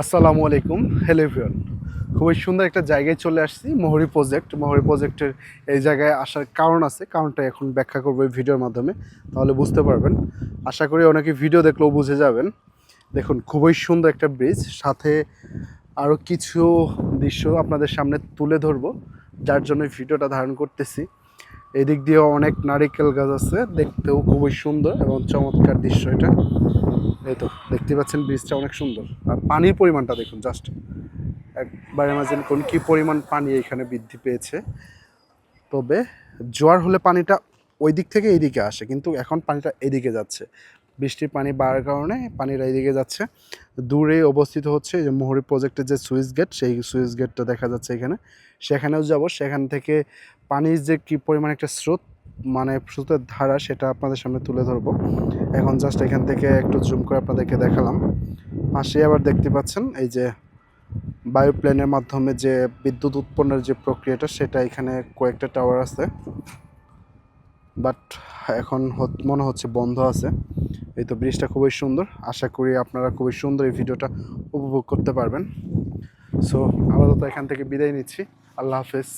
আসসালামু আলাইকুম। হ্যালো খুবই সুন্দর একটা জায়গায় চলে আসছি, মহরি প্রজেক্ট মহরি প্রজেক্টের এই জায়গায় আসার কারণ আছে, কারণটা এখন ব্যাখ্যা করব এই ভিডিওর মাধ্যমে, তাহলে বুঝতে পারবেন। আশা করি অনেকে ভিডিও দেখলেও বুঝে যাবেন। দেখুন, খুবই সুন্দর একটা ব্রিজ সাথে আরও কিছু দৃশ্য আপনাদের সামনে তুলে ধরবো, যার জন্য ভিডিওটা ধারণ করতেছি। এদিক দিয়ে অনেক নারিকেল গাছ আছে, দেখতেও খুবই সুন্দর এবং চমৎকার দৃশ্য এটা। এই তো, দেখতে পাচ্ছেন ব্রিজটা অনেক সুন্দর। আর পানির পরিমাণটা দেখুন জাস্ট একবার ইমাজিন কোন কী পরিমাণ পানি এখানে বৃদ্ধি পেয়েছে। তবে জোয়ার হলে পানিটা ওই দিক থেকে এইদিকে আসে, কিন্তু এখন পানিটা এদিকে যাচ্ছে। বৃষ্টির পানি বাড়ার কারণে পানিটা এদিকে যাচ্ছে। দূরে অবস্থিত হচ্ছে যে মোহরি প্রজেক্টের যে সুইচ গেট, সেই সুইচ গেটটা দেখা যাচ্ছে এখানে। সেখানেও যাব। সেখান থেকে পানির যে কী পরিমাণ একটা স্রোত মানে স্রোতের ধারা, সেটা আপনাদের সামনে তুলে ধরবো। এখন জাস্ট এখান থেকে একটু জুম করে আপনাদেরকে দেখালাম। পাশে আবার দেখতে পাচ্ছেন এই যে বায়োপ্লেনের মাধ্যমে যে বিদ্যুৎ উৎপন্নের যে প্রক্রিয়াটা, সেটা এখানে কয়েকটা টাওয়ার আছে। বাট এখন মনে হচ্ছে বন্ধ আছে। এই তো ব্রিজটা খুবই সুন্দর। আশা করি আপনারা খুবই সুন্দর এই ভিডিওটা উপভোগ করতে পারবেন। সো আপাতত এখান থেকে বিদায় নিচ্ছি। আল্লাহ হাফেজ।